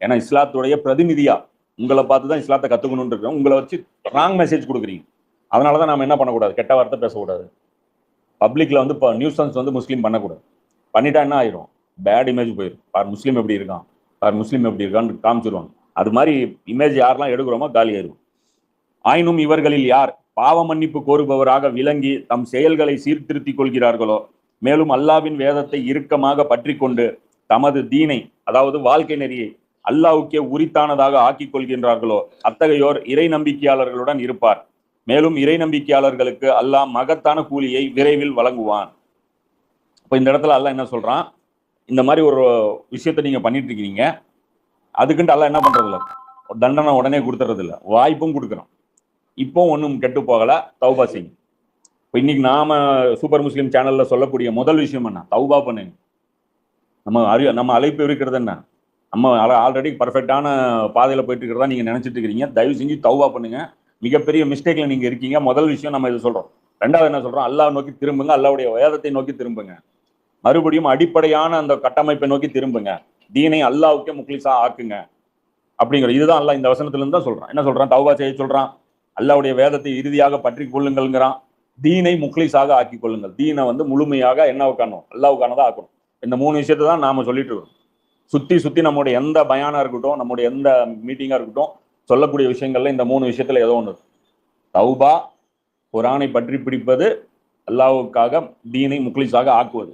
ஏன்னா இஸ்லாத்துடைய பிரதிநிதியா உங்களை பார்த்து தான் இஸ்லாத்தை கத்துக்கணும்னு இருக்கோம் உங்களை வச்சு ராங் மெசேஜ் கொடுக்குறீங்க. அதனால தான் நாம என்ன பண்ணக்கூடாது? கெட்ட வார்த்தை பேசக்கூடாது. பப்ளிக்ல வந்து இப்போ நியூசன்ஸ் வந்து முஸ்லீம் பண்ணக்கூடாது. பண்ணிட்டா என்ன ஆயிரும்? பேட் இமேஜ் போயிடும் பார் முஸ்லீம் எப்படி இருக்கான்? பார் முஸ்லீம் எப்படி இருக்கான்னு காமிச்சிருவாங்க. அது மாதிரி இமேஜ் யாரெல்லாம் எடுக்கிறோமோ காலி ஆயிரும். ஆயினும் இவர்களில் யார் பாவ மன்னிப்பு கோருபவராக விளங்கி தம் செயல்களை சீர்திருத்திக் கொள்கிறார்களோ? மேலும் அல்லாவின் வேதத்தை இறுக்கமாக பற்றி கொண்டு தமது தீனை அதாவது வாழ்க்கை நெறியை அல்லாவுக்கே உரித்தானதாக ஆக்கிக் கொள்கின்றார்களோ அத்தகையோர் இறை நம்பிக்கையாளர்களுடன் இருப்பார். மேலும் இறை நம்பிக்கையாளர்களுக்கு அல்லாஹ் மகத்தான கூலியை விரைவில் வழங்குவான். இப்போ இந்த இடத்துல அல்லாஹ் என்ன சொல்கிறான் இந்த மாதிரி ஒரு விஷயத்தை நீங்கள் பண்ணிட்டு இருக்கீங்க. அதுக்குன்ட்டு அல்லாஹ் என்ன பண்ணுறதில்ல தண்டனை உடனே கொடுத்துறதில்ல. வாய்ப்பும் கொடுக்குறான். இப்போ ஒன்றும் கெட்டு போகலை. தௌபா செய்யுங்க. இப்போ இன்னைக்கு நாம் சூப்பர் முஸ்லீம் சேனலில் சொல்லக்கூடிய முதல் விஷயம் என்ன? தௌபா பண்ணுங்க. நம்ம அறி நம்ம அழைப்பு இருக்கிறது என்ன? நம்ம ஆல்ரெடி பர்ஃபெக்டான பாதையில போயிட்டு இருக்கிறதா நீங்க நினைச்சிட்டு இருக்கிறீங்க தயவு செஞ்சு தௌவா பண்ணுங்க. மிகப்பெரிய மிஸ்டேக்ல நீங்க இருக்கீங்க. முதல் விஷயம் நம்ம இது சொல்றோம். ரெண்டாவது என்ன சொல்றோம்? அல்லாஹ் நோக்கி திரும்புங்க. அல்லாவுடைய வேதத்தை நோக்கி திரும்புங்க. மறுபடியும் அடிப்படையான அந்த கட்டமைப்பை நோக்கி திரும்புங்க. தீனை அல்லாவுக்கே முக்லிஸா ஆக்குங்க. அப்படிங்கிற இதுதான் அல்லாஹ் இந்த வசனத்துல இருந்து தான் சொல்றான். என்ன சொல்றான்? தௌபா செய்ய சொல்றான். அல்லாவுடைய வேதத்தை இறுதியாக பற்றி கொள்ளுங்கள்ங்கிறான். தீனை முக்லிஸாக ஆக்கி கொள்ளுங்கள். தீனை வந்து முழுமையாக என்னவுக்கானோ அல்லாவுக்கானதா ஆக்கணும். இந்த மூணு விஷயத்தை தான் நாம சொல்லிட்டு இருக்கோம். சுத்தி சுத்தி நம்மளுடைய எந்த பயானா இருக்கட்டும் நம்முடைய எந்த மீட்டிங்கா இருக்கட்டும் சொல்லக்கூடிய விஷயங்கள்ல இந்த மூணு விஷயத்துல ஏதோ ஒன்று தௌபா குரானை பற்றி பிடிப்பது அல்லாவுக்காக தீனை முக்லிஸாக ஆக்குவது.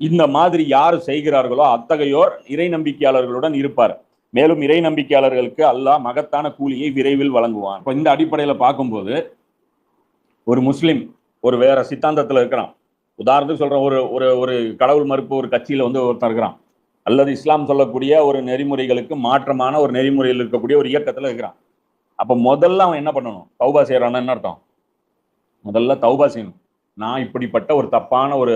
இந்த மாதிரி யார் செய்கிறார்களோ அத்தகையோர் இறை நம்பிக்கையாளர்களுடன் இருப்பார். மேலும் இறை நம்பிக்கையாளர்களுக்கு அல்லாஹ் மகத்தான கூலியை விரைவில் வழங்குவான். இப்போ இந்த அடிப்படையில் பார்க்கும்போது ஒரு முஸ்லீம் ஒரு வேற சித்தாந்தத்தில் இருக்கிறான். உதாரணத்துக்கு சொல்கிறேன் ஒரு ஒரு ஒரு கடவுள் மறுப்பு ஒரு கட்சியில் வந்து ஒருத்தன் இருக்கிறான். அல்லது இஸ்லாம் சொல்லக்கூடிய ஒரு நெறிமுறைகளுக்கு மாற்றமான ஒரு நெறிமுறையில் இருக்கக்கூடிய ஒரு இயக்கத்தில் இருக்கிறான். அப்போ முதல்ல அவன் என்ன பண்ணணும்? தௌபா செய்கிறான்னு என்ன அர்த்தம்? முதல்ல தௌபா செய்யணும். நான் இப்படிப்பட்ட ஒரு தப்பான ஒரு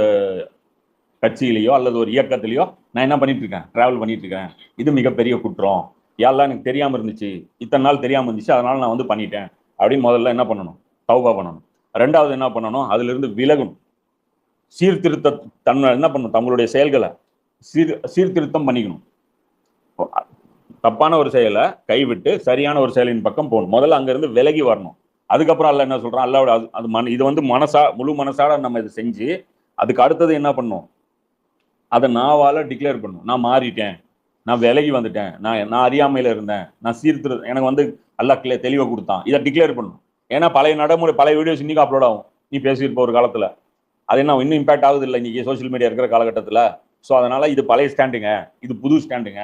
கட்சியிலேயோ அல்லது ஒரு இயக்கத்திலேயோ நான் என்ன பண்ணிட்டு இருக்கேன்? டிராவல் பண்ணிட்டு இருக்கேன். இது மிகப்பெரிய குற்றம். யாரெல்லாம் எனக்கு தெரியாமல் இருந்துச்சு? இத்தனை நாள் தெரியாமல் இருந்துச்சு அதனால நான் வந்து பண்ணிட்டேன். அப்படின்னு முதல்ல என்ன பண்ணணும்? தௌபா பண்ணணும். ரெண்டாவது என்ன பண்ணணும்? அதிலிருந்து விலகணும். சீர்திருத்த தன்மை என்ன பண்ணணும்? தங்களுடைய செயல்களை சீர் சீர்திருத்தம் பண்ணிக்கணும். தப்பான ஒரு செயலை கைவிட்டு சரியான ஒரு செயலின் பக்கம் போகணும். முதல்ல அங்கேருந்து விலகி வரணும். அதுக்கப்புறம் அல்ல என்ன சொல்கிறான் அல்லாவோட அது அது மன இது வந்து மனசா முழு மனசாட நம்ம இதை செஞ்சு அதுக்கு அடுத்தது என்ன பண்ணும்? அதை நாவால் டிக்ளேர் பண்ணும். நான் மாறிட்டேன். நான் விலகி வந்துட்டேன். நான் நான் அறியாமையில் இருந்தேன். நான் சீர்திரு எனக்கு வந்து அல்லா கிளே தெளிவை கொடுத்தான். இதை டிக்ளேர் பண்ணும். ஏன்னா பழைய நடைமுறை பழைய வீடியோஸ் இன்னைக்கு அப்லோட் ஆகும். நீ பேசியிருப்ப ஒரு காலத்தில். அது என்ன இன்னும் இம்பாக்ட் ஆகுது இல்லை இன்றைக்கி சோஷியல் மீடியா இருக்கிற காலகட்டத்தில்? ஸோ அதனால இது பழைய ஸ்டாண்டுங்க இது புது ஸ்டாண்டுங்க